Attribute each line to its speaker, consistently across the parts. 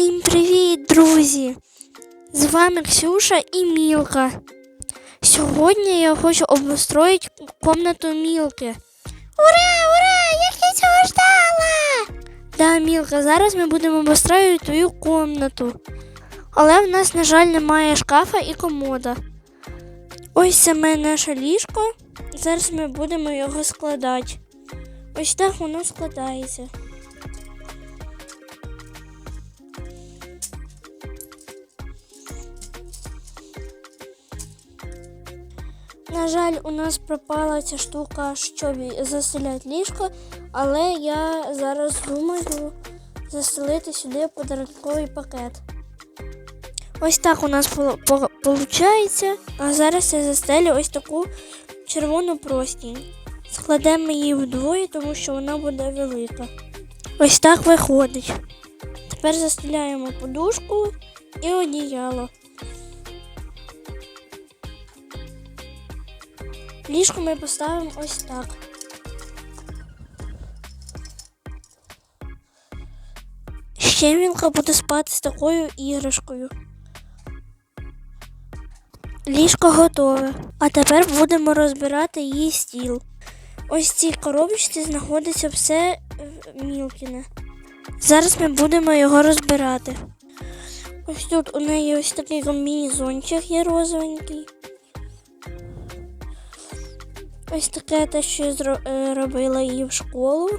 Speaker 1: Всім привіт, друзі! З вами Ксюша і Мілка. Сьогодні я хочу обустроїти комнату Мілки. Ура, ура! Як я цього ждала! Да, Мілка, зараз ми будемо обустроювати твою комнату. Але в нас, на жаль, немає шкафа і комода. Ось саме наше ліжко. Зараз ми будемо його складати. Ось так воно складається. На жаль, у нас пропала ця штука, щоб заселяти ліжко, але я зараз думаю заселити сюди подарунковий пакет. Ось так у нас виходить. А зараз я застелю ось таку червону простінь. Складемо її вдвоє, тому що вона буде велика. Ось так виходить. Тепер застеляємо подушку і одіяло. Ліжко ми поставимо ось так. Ще Мілка буде спати з такою іграшкою. Ліжко готове. А тепер будемо розбирати її стіл. Ось в цій коробочці знаходиться все мілкіне. Зараз ми будемо його розбирати. Ось тут у неї ось такий комбінезончик є розовенький. Ось таке те, що я е, робила її в школу.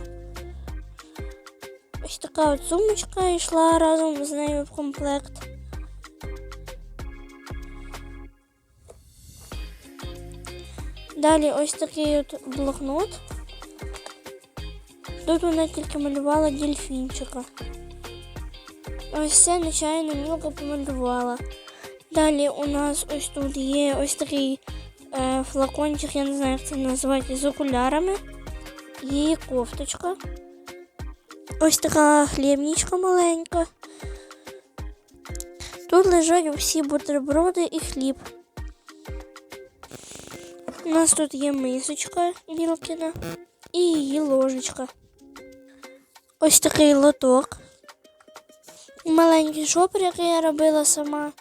Speaker 1: Ось така от сумочка йшла разом з нею в комплект. Далі ось такий от блокнот. Тут вона тільки малювала дельфінчика. Ось це нечайно мілка помалювала. Далі у нас ось тут є ось такий е, флакончик, я не знаю, як це називати, з окулярами. Її кофточка. Ось така хлібничка маленька. Тут лежать всі бутерброди і хліб. У нас тут є мисочка Мілкіна і її ложечка. Ось такий лоток. Маленький шопер, який я робила сама.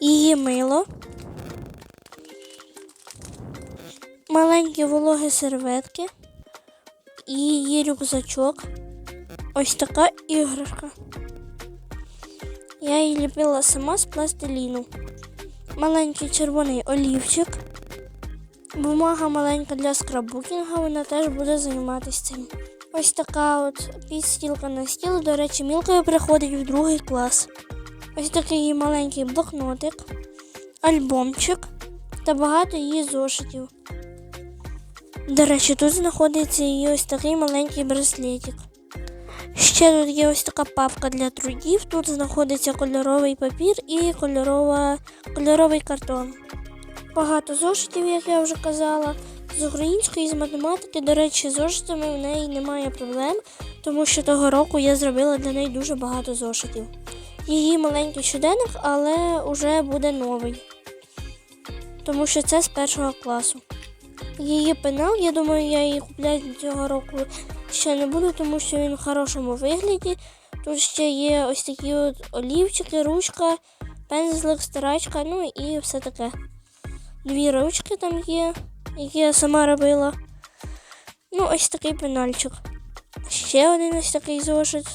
Speaker 1: Її мило. Маленькі вологі серветки. І її рюкзачок. Ось така іграшка. Я її ліпила сама з пластиліну. Маленький червоний олівчик. Бумага маленька для скраббукінга, вона теж буде займатися цим. Ось така от підстілка на стіл. До речі, мілкою приходить в другий клас. Ось такий маленький блокнотик, альбомчик та багато її зошитів. До речі, тут знаходиться її ось такий маленький браслетик. Ще тут є ось така папка для трудів. Тут знаходиться кольоровий папір і кольорова, кольоровий картон. Багато зошитів, як я вже казала. З української, з математики, до речі, зошитами в неї немає проблем, тому що того року я зробила для неї дуже багато зошитів. Її маленький щоденник, але вже буде новий, тому що це з першого класу. Її пенал, я думаю, я її купляти цього року ще не буду, тому що він в хорошому вигляді. Тут ще є ось такі от олівчики, ручка, пензлик, старачка, ну і все таке. Дві ручки там є, які я сама робила. Ну, ось такий пенальчик. Ще один ось такий зошит.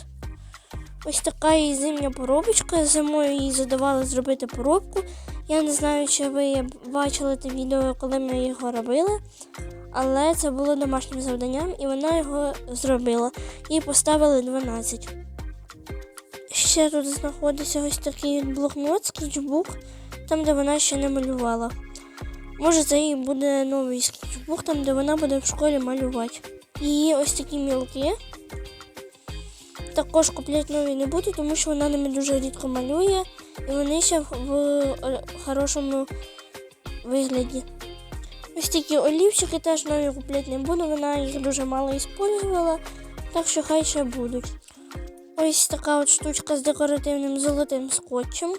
Speaker 1: Ось така її зимня поробочка. Зимою їй задавали зробити поробку. Я не знаю, чи ви бачили те відео, коли ми його робили. Але це було домашнім завданням і вона його зробила. Їй поставили 12. Ще тут знаходиться ось такий блокнот, скетчбук, там, де вона ще не малювала. Може, це їй буде новий скетчбук, там, де вона буде в школі малювати. Її ось такі мілки. Також купляти нові не буду, тому що вона ними дуже рідко малює, і вони ще в хорошому вигляді. Ось такі олівчики теж нові купляти не буду, вона їх дуже мало використовувала, так що хай ще будуть. Ось така от штучка з декоративним золотим скотчем.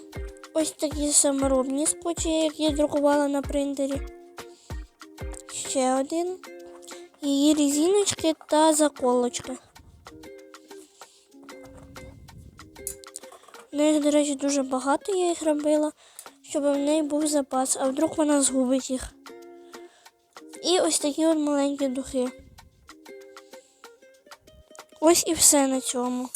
Speaker 1: Ось такі саморобні скотчі, які я друкувала на принтері. Ще один. Її різиночки та заколочки. У неї, до речі, дуже багато я їх робила, щоб в неї був запас, а вдруг вона згубить їх. І ось такі от маленькі духи. Ось і все на цьому.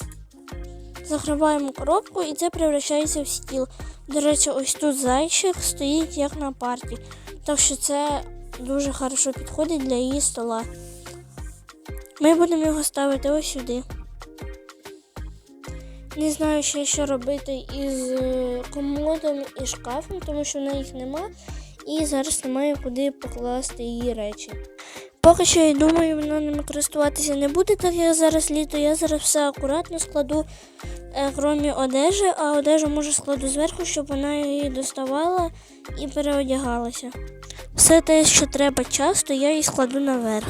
Speaker 1: Закриваємо коробку і це превращається в стіл. До речі, ось тут зайчик стоїть як на парті. Так що це дуже хорошо підходить для її стола. Ми будемо його ставити ось сюди. Не знаю ще, що робити із е, комодом і шкафом, тому що в неї їх нема. І зараз немає куди покласти її речі. Поки що я думаю, вона ними користуватися не буде, так як зараз літо. Я зараз все акуратно складу, е, крім одежі, а одежу може складу зверху, щоб вона її доставала і переодягалася. Все те, що треба часто, я її складу наверх.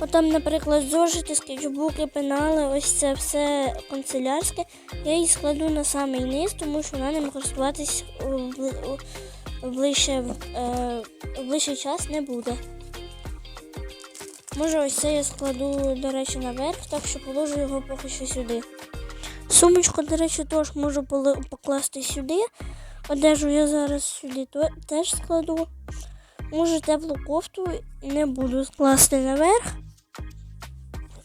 Speaker 1: Отам, наприклад, зошити, скетчбуки, пенали, ось це все канцелярське. Я її складу на самий низ, тому що вона ним користуватись у бли- у ближче, е, в ближчий час не буде. Може, ось це я складу, до речі, наверх, так що положу його поки що сюди. Сумочку, до речі, теж можу покласти сюди. Одежу я зараз сюди теж складу. Може, теплу кофту не буду скласти наверх,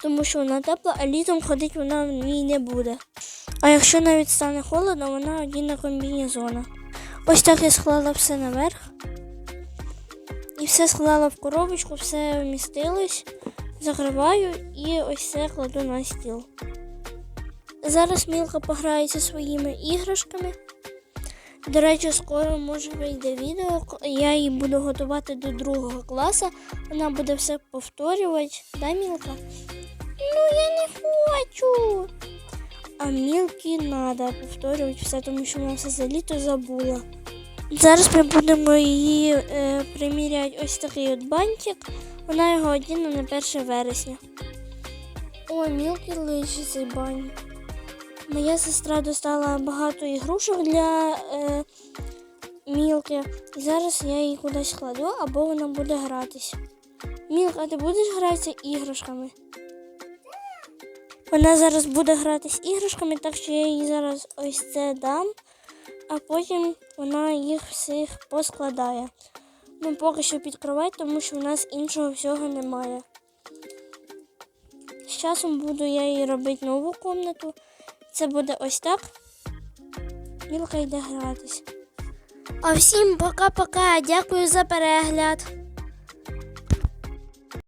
Speaker 1: тому що вона тепла, а літом ходити вона в ній не буде. А якщо навіть стане холодно, вона одіне комбінезона. Ось так я склала все наверх. І все склала в коробочку, все вмістилось, закриваю і ось це кладу на стіл. Зараз Мілка пограється своїми іграшками. До речі, скоро може вийде відео. Я її буду готувати до другого класу. Вона буде все повторювати. Да, Мілка? Ну, я не хочу. А Мілкі треба повторювати все, тому що вона все за літо забула. Зараз ми будемо її е, приміряти ось такий от бантик. Вона його одіне на 1 вересня. Ой, Мілкі лише цей бантик. Моя сестра достала багато ігрушок для е, Мілки. І зараз я її кудись кладу, або вона буде гратись. Мілка, ти будеш гратися іграшками? Вона зараз буде гратись іграшками, так що я їй зараз ось це дам, а потім вона їх всіх поскладає. Ну, поки що підкривай, тому що в нас іншого всього немає. З часом буду я їй робити нову комнату. Це буде ось так. Мілка йде гратись. А всім пока-пока. Дякую за перегляд.